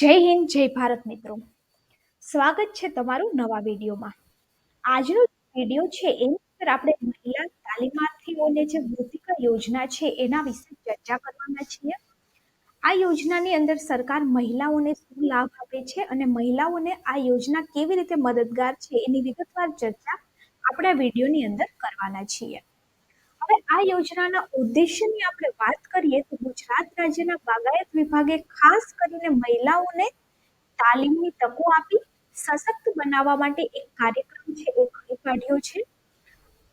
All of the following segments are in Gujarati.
જય હિન્દ, જય ભારત મિત્રો. સ્વાગત છે તમારું નવા વિડીયોમાં. આજનો વીડિયો છે એની અંદર આપણે મહિલા તાલીમાર્થીઓને જે વૃત્તિકા યોજના છે એના વિશે ચર્ચા કરવાના છીએ. આ યોજનાની અંદર સરકાર મહિલાઓને શું લાભ આપે છે અને મહિલાઓને આ યોજના કેવી રીતે મદદગાર છે એની વિગતવાર ચર્ચા આપણે વિડીયોની અંદર કરવાના છીએ. આ યોજનાના ઉદ્દેશ્યની આપણે વાત કરીએ તો ગુજરાત રાજ્યના બાગાયત વિભાગે ખાસ કરીને મહિલાઓને તાલીમની તકો આપી સશક્ત બનાવવા માટે એક કાર્યક્રમ છે એ ઘડી કાઢ્યો છે.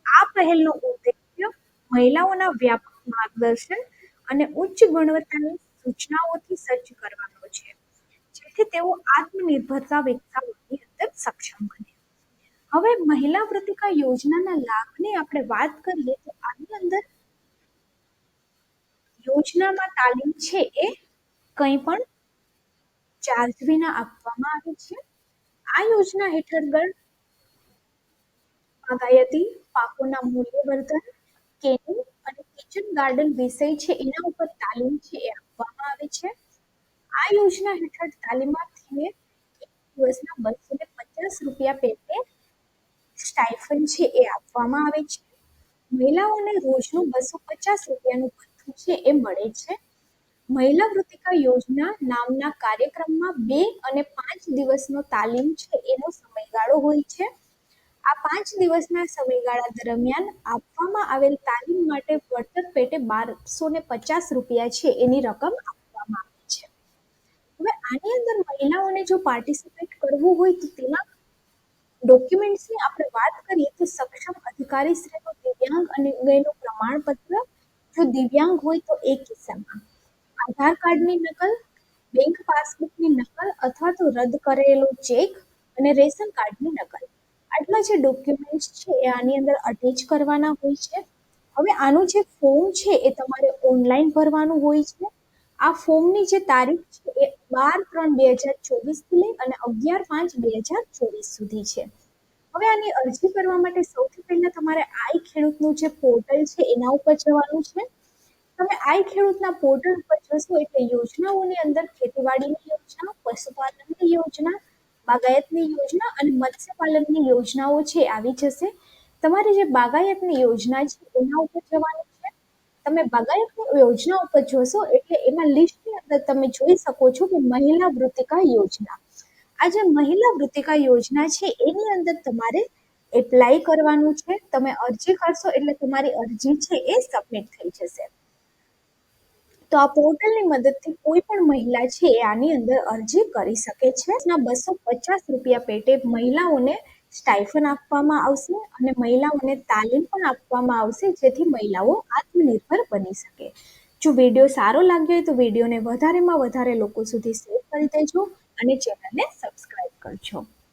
આ પહેલનો ઉદ્દેશ્ય મહિલાઓના વ્યાપક માર્ગદર્શન અને ઉચ્ચ ગુણવત્તાની સૂચનાઓથી સજ્જ કરવાનો છે, જેથી તેઓ આત્મનિર્ભરતા વિકસાવવાની અંદર સક્ષમ બને. હવે મહિલા વૃત્તિકા યોજનાના લાભની આપણે વાત કરીએ તો આની અંદર યોજનામાં તાલીમ છે એ કંઈ પણ ચાર્જ વિના આપવામાં આવે છે. આ યોજના હેઠળ બાગાયતી પાકોના મૂલ્યવર્ધન કેનિંગ અને કિચન ગાર્ડન વિષય છે એના ઉપર તાલીમ છે એ આપવામાં આવે છે. આ યોજના હેઠળ તાલીમાર્થીને એક દિવસના બસો ને પચાસ રૂપિયા પેટે સ્ટાઇફન છે એ આપવામાં આવે છે. મહિલાઓને રોજનું બસો પચાસ રૂપિયાનું ભથ્થું છે એ મળે છે. મહિલા વૃત્તિકા યોજના નામના કાર્યક્રમમાં બે અને પાંચ દિવસનો તાલીમ છે, એનો સમયગાળો હોય છે. આ પાંચ દિવસના સમયગાળા દરમિયાન આપવામાં આવેલ તાલીમ માટે વળતર પેટે બારસો ને પચાસ રૂપિયા છે, એની રકમ આપવામાં આવે છે. હવે આની અંદર મહિલાઓને જો પાર્ટિસિપેટ કરવું હોય તો તેમાં ડોક્યુમેન્ટ્સની આપણે વાત કરીએ તો સક્ષમ અધિકારી શ્રીનું દિવ્યાંગ અને અંગેનું પ્રમાણપત્ર, જો દિવ્યાંગ હોય તો એ કિસ્સામાં. આધાર કાર્ડની નકલ બેંક પાસબુકની નકલ અથવા તો રદ કરેલો ચેક અને રેશન કાર્ડની નકલ. આટલા જે ડોક્યુમેન્ટ્સ છે એ આની અંદર અટેચ કરવાના હોય છે. હવે આનું જે ફોર્મ છે એ તમારે ઓનલાઈન ભરવાનું હોય છે. આ ફોર્મની જે તારીખ છે એ બાર ત્રણ બે હજાર ચોવીસથી લઈ અને અગિયાર પાંચ બે હજાર ચોવીસ સુધી છે. હવે આની અરજી કરવા માટે સૌથી પહેલા તમારે આઈ ખેડૂતનું જે પોર્ટલ છે એના ઉપર જવાનું છે. તમે આઈ ખેડૂતના પોર્ટલ ઉપર જશો એટલે યોજનાઓની અંદર ખેતીવાડીની યોજના, પશુપાલનની યોજના, બાગાયતની યોજના અને મત્સ્યપાલનની યોજનાઓ છે, આવી જશે. તમારી જે બાગાયતની યોજના છે એના ઉપર જવાનું તમે બાગાયતની યોજના ઉપર જોશો, એટલે એમાં લિસ્ટની અંદર તમે જોઈ શકો છો કે મહિલા વૃત્તિકા યોજના. આ જે મહિલા વૃત્તિકા યોજના છે, એની અંદર તમારે એપ્લાય કરવાનું છે, તમે અરજી કરશો એટલે તમારી અરજી છે એ સબમિટ થઈ જશે. તો આ પોર્ટલની મદદથી કોઈ પણ મહિલા છે એ આની અંદર અરજી કરી શકે છે. બસો પચાસ રૂપિયા પેટે મહિલાઓને સ્ટાઇફન આપવામાં આવશે અને મહિલાઓને તાલીમ પણ આપવામાં આવશે, જેથી મહિલાઓ આત્મનિર્ભર બની શકે. જો વીડિયો સારો લાગ્યો હોય તો વિડીયોને વધારેમાં વધારે લોકો સુધી શેર કરી દેજો અને ચેનલને સબસ્ક્રાઈબ કરજો.